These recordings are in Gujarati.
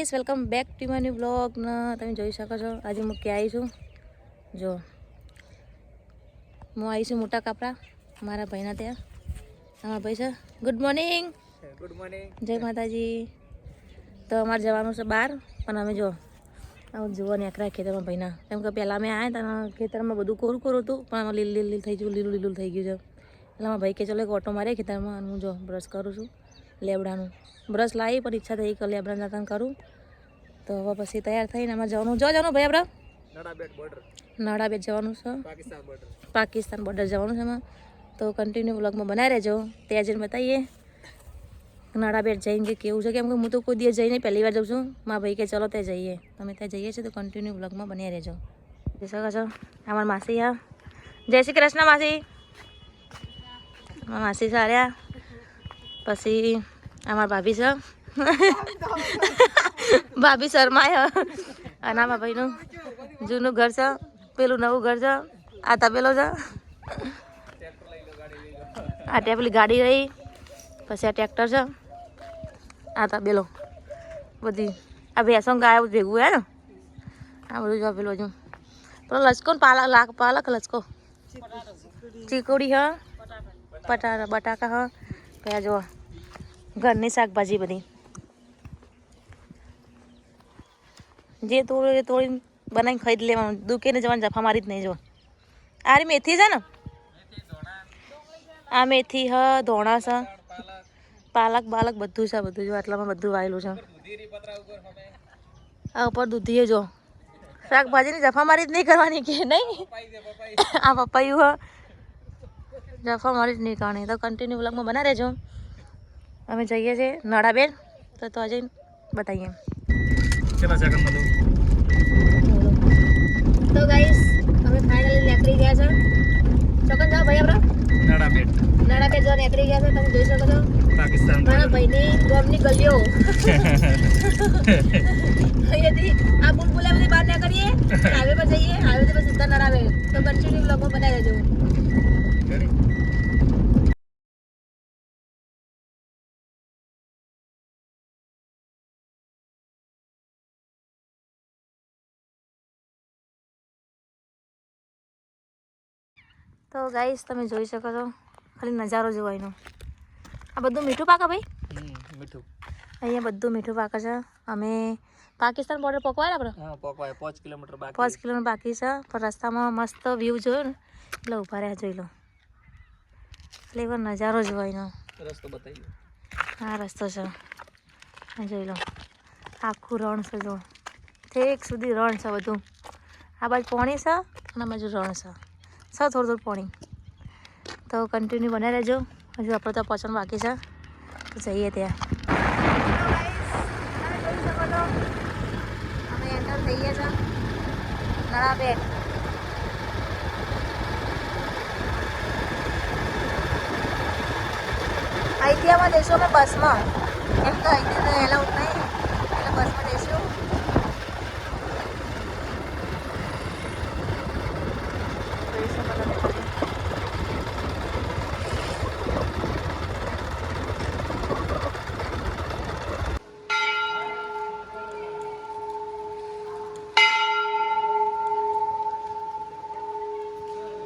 Guys welcome back to my new blog. તમે જોઈ શકો છો આજે હું ક્યાં આવી છું. જો હું આવી છું મોટા કાપડા મારા ભાઈના ત્યાં. અમારા ભાઈ છે ગુડ મોર્નિંગ ગુડ મોર્નિંગ જય માતાજી. તો અમારે જવાનું છે બહાર પણ અમે જો આવું ને નીકળ્યા ખેતરમાં ભાઈના. કેમ કે પહેલાં અમે આવ્યા હતા ખેતરમાં બધું કોરું કોરું હતું પણ આમાં લીલ લીલ થઈ ગયું લીલું લીલું થઈ ગયું છે. એટલે મારા ભાઈ કે ચલો એક ઓટો મારે ખેતરમાં હું જો બ્રશ કરું છું લેબડાનું. બ્રશ લાવી પણ ઈચ્છા થઈ કે લેબડા જાતન કરું. તો હવે પછી તૈયાર થઈને અમારે જવાનું. જો જવાનું ભાઈ આપણે નડાબેટ બેટ જવાનું છે. પાકિસ્તાન બોર્ડર જવાનું છે એમાં. તો કન્ટિન્યુ બ્લોગમાં બનાવી રહેજો. ત્યાં જઈને બતાવીએ. નાડા બેટ જઈને કે કેવું છે? કેમ કે હું તો કોઈ દિવસ જઈને પહેલી વાર જાઉં છું. મારા ભાઈ કે ચલો ત્યાં જઈએ. તમે ત્યાં જઈએ છીએ તો કન્ટિન્યુ બ્લોગમાં બનાવી રહેજો. જઈ શકો છો અમારા માસી હા. જય શ્રી કૃષ્ણ માસી. માસી સાર્યા પછી અમારા ભાભી છે. ભાભી શર્માય. અને આમાં ભાઈનું જૂનું ઘર છે, પેલું નવું ઘર છે, આ તબેલો છે. આ ત્યાં પેલી ગાડી રહી, પછી આ ટ્રેક્ટર છે, આ તબેલો. બધી આ ભેંસો ગાય ભેગું હે ને? આ બધું જો પેલું હજુ પેલો લચકો ને પાલક, લાખ પાલક લચકો. ચીકોડી હ પટાટા બટાકા હ ત્યાં જો ઘરની શાકભાજી બધી. જે તોડે એ તોડીને બનાવીને જ લેવાનું. દુકેને જવાનું જફા મારી જ નહીં જો. આ રી મેથી છે ને? આ મેથી હ, ધોણા છે. પાલક, બાલક બધું છે, બધું જો આટલામાં બધું વાયેલું છે. આ ઉપર દૂધીએ જો. શાકભાજીની જફા મારી જ નહીં કરવાની કે નહીં? આ પપૈયું હ. જફા મારી જ નહીં કરવાની. તો કન્ટિન્યુ બ્લોગમાં બના રહેજો અમે જઈએ છીએ નડાબેન તો તો આજે બતાવીએ. ચલો સેકન્ડ બધું તો ગાઈસ અમે ફાઇનલી નીકળી ગયા છે. ચોકન જાઓ ભાઈ આપણે નડાબેટ નાણાપેટ જો નીકળી ગયા છે તમે જોઈ શકો છો. પાકિસ્તાન મારા ભાઈની ગોમની ગલીઓ. અહીંયાથી આ બુલબુલા બધી બહાર કરીએ હાઈવે પર જઈએ હાઈવે પર સીધા નડાવે તો કન્ટિન્યુ બ્લોગમાં બનાવી દેજો. તો ગાઈસ તમે જોઈ શકો છો ખાલી નજારો જોવા એનો. આ બધું મીઠું પાકે ભાઈ? મીઠું. અહીંયા બધું મીઠું પાકે છે. અમે પાકિસ્તાન બોર્ડર પકવાય આપણે? પકવાય. પાંચ કિલોમીટર બાકી પાંચ કિલોમીટર બાકી છે. પણ રસ્તામાં મસ્ત વ્યૂ જોયો ને? એટલે ઊભા રહ્યા જોઈ લો. એટલે એકવાર નજારો જોવા એનો. રસ્તો બતાવી આ રસ્તો છે. જોઈ લો. આખું રણ છે જો. ઠેક સુધી રણ છે બધું. આ બાજુ પાણી છે અને આ બાજુ રણ છે. થોડું થોડું પાણી. તો કન્ટિન્યુ બને રહેજો. હજુ આપણે તો પહોંચવાનું બાકી છે. તો જઈએ ત્યાં. અમે એન્ટર થઈએ છીએ નળાબેટ અહીંથી અમે જઈશું અમે બસમાં. એમ તો અહીંથી તો નહીં એટલે બસમાં જઈશું જોઈશું બધા દેખાશે. બોલો હવે ગાઈસ, અમે મંદિરે પહોંચી ગયા છે. દર્શન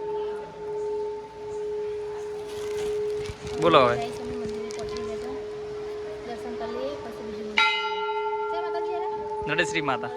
કરી લઈએ પછી બીજું જય માતાજી હેરા. નડેશ્રી માતા.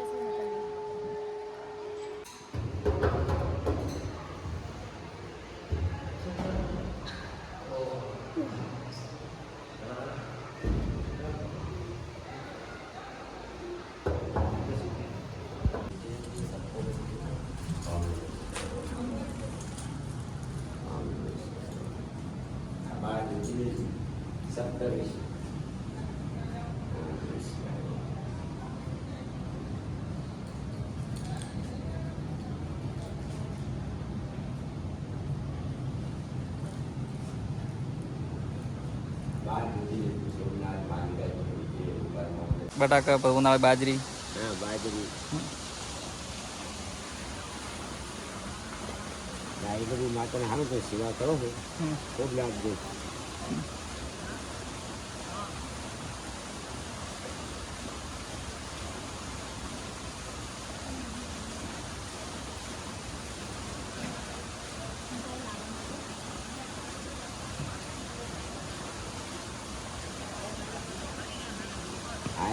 બટાકા પછી ઉનાળે બાજરી. હા બાજરી. ગાય બધી માતાને સારું તો સેવા કરો છો? ખૂબ લાભ દે આ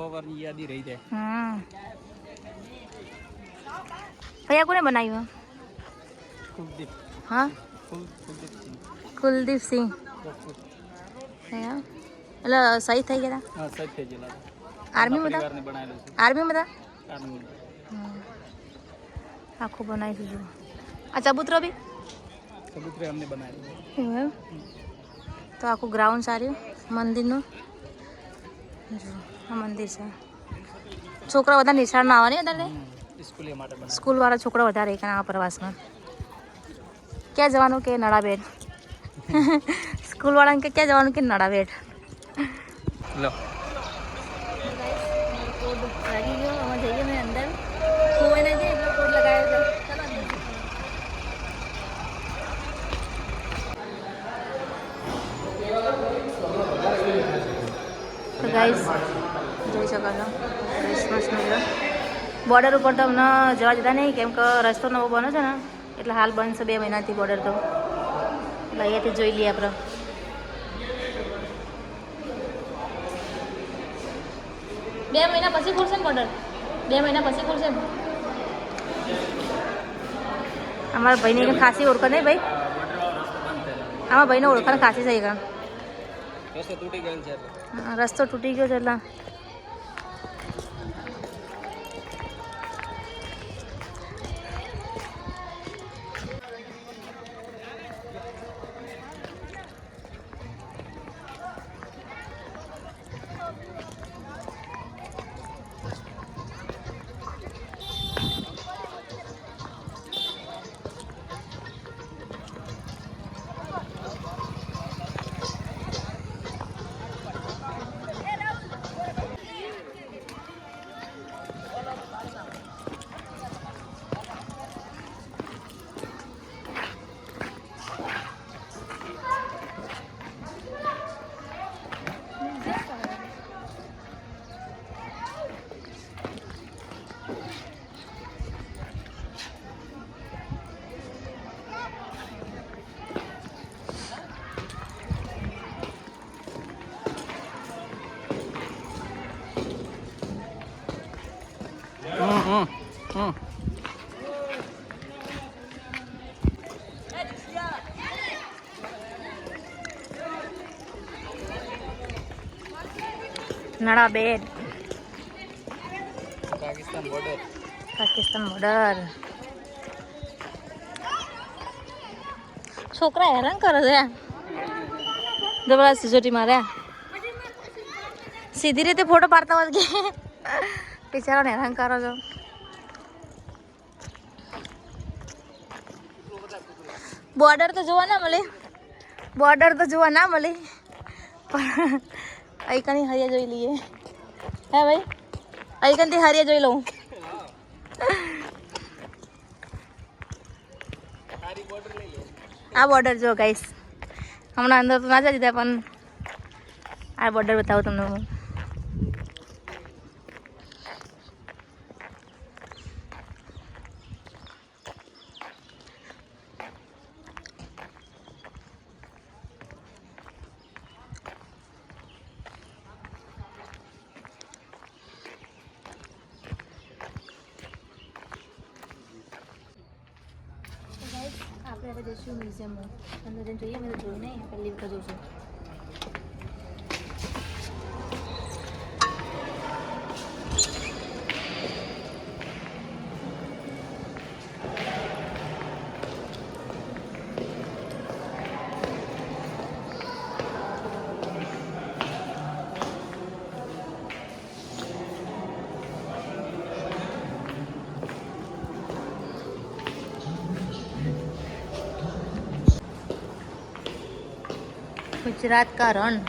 પવારની યાદી રહી જાય હમ કયા કોને બનાવ્યું કુલદીપ હા કુલ કુલદીપસિંહ કુલદીપ સિંહ રાજપૂત હે એટલે સહી થઈ ગયા હા સજ થઈ ગયેલા આર્મી બધા પરિવારને બનાવેલું છે આર્મી બધા આર્મી આખું બનાવી દીધું આ ચબૂતરો બી સબૂતરે અમને બનાવેલું એવું એમ તો આખું ગ્રાઉન્ડ સારું મંદિરનું જો આ મંદિર છે. છોકરા બધા નિશાળમાં આવવાની વધારે સ્કૂલે માટે બનાવેલું સ્કૂલવાળા છોકરા વધારે એક આ પ્રવાસમાં. ક્યાં જવાનું કે નડાબેટ? સ્કૂલવાળાને કે ક્યાં જવાનું કે નડાબેટ? લો. કોડ જોઈ શકો છો. ક્રિસમસનો બોર્ડર ઉપર તો અમને જવા જતા નહીં કેમ કે રસ્તો નવો બનો છે ને એટલે હાલ બંધ છે બે મહિનાથી બોર્ડર તો. એટલે અહીંયાથી જોઈ લઈએ આપણે. બે મહિના પછી ખુલશે ને બોર્ડર બે મહિના પછી ખુલશે ને? અમારા ભાઈની ખાસી ઓળખાણ નહીં ભાઈ. આમાં ભાઈને ઓળખાણ ખાસી થઈ ગયા રસ્તો તૂટી ગયો છે એટલે. હમ હમ નડાબેન પાકિસ્તાન બોર્ડર પાકિસ્તાન બોર્ડર છોકરા હેરાન કરે છે. જબરા સિસોટી મારે સીધી રીતે ફોટો પાડતા હોય કે? બિચારાને હેરાન કરો છો. બોર્ડર તો જોવા ના મળે. બોર્ડર તો જોવા ના મળે. પણ અહીંકાની હરિયા જોઈ લઈએ. હે ભાઈ? અહીંકાનથી હરિયા જોઈ લઉં. આ બોર્ડર જો ગાઈસ હમણાં અંદર તો ના જઈ દીધા, પણ આ બોર્ડર બતાવું તમને હું આપણે હવે જઈશું મ્યુઝિયમમાં અંદર જઈને જોઈએ મેં તો જોયું નહીં પહેલી વખત જોશું गुजरात का रण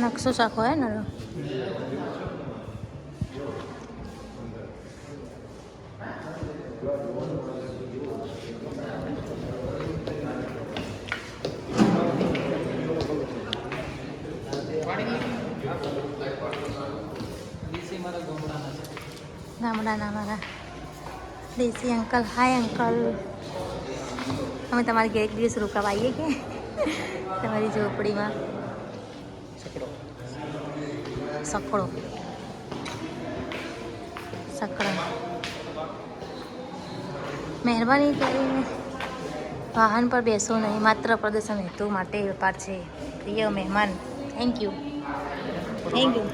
નકશો સાખો હે ને ગામડાના મારા દેશી અંકલ હાય અંકલ. અમે તમારી ઘેર એક દિવસ રોકાવા આવીએ કે? તમારી ઝોપડીમાં. સકડો સકડો મહેરબાની કરીને વાહન પર બેસો નહીં માત્ર પ્રદર્શન હેતુ માટે વેપાર છે. પ્રિય મહેમાન થેન્ક યુ થેન્ક યુ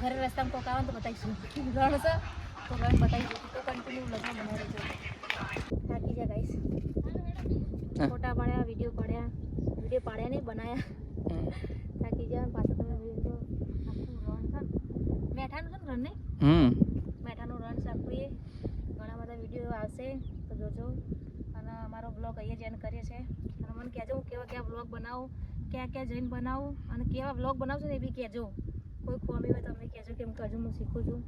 ઘરે રસ્તામાં કોક આવે તો બતાવીશું. રણ છે તો રણ બતાવીશું. તો કન્ટિન્યુ લગ્ન બનાવી દેજો. થાકી જાય ગાઈસ ફોટા પાડ્યા વીડિયો પાડ્યા. વીડિયો પાડ્યા નહીં બનાવ્યા થાકી જાય પાછા તમે વીડિયો આખું રણ છે મેઠાનું છે ને રણ નહીં? મેઠાનું રણ સાપડીએ ઘણા બધા વીડિયો આવશે તો જોજો. અને અમારો બ્લોગ અહીંયા જ એન્ડ કરીએ છીએ. અને મને કહેજો હું કેવા કેવા બ્લોગ બનાવું ક્યાં ક્યાં જઈને બનાવું અને કેવા બ્લોગ બનાવશો ને એ બી કહેજો. કોઈ ખોમી હોય તો અમને કહેજો કેમ કરજો હું શીખું છું.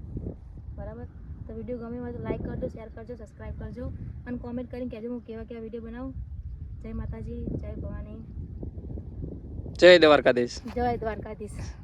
બરાબર? તો વીડિયો ગમે હોય તો લાઈક કરજો શેર કરજો સબસ્ક્રાઈબ કરજો અને કોમેન્ટ કરીને કહેજો હું કેવા કેવા વીડિયો બનાવું. જય માતાજી જય ભવાની. જય દ્વારકાધીશ. જય દ્વારકાધીશ.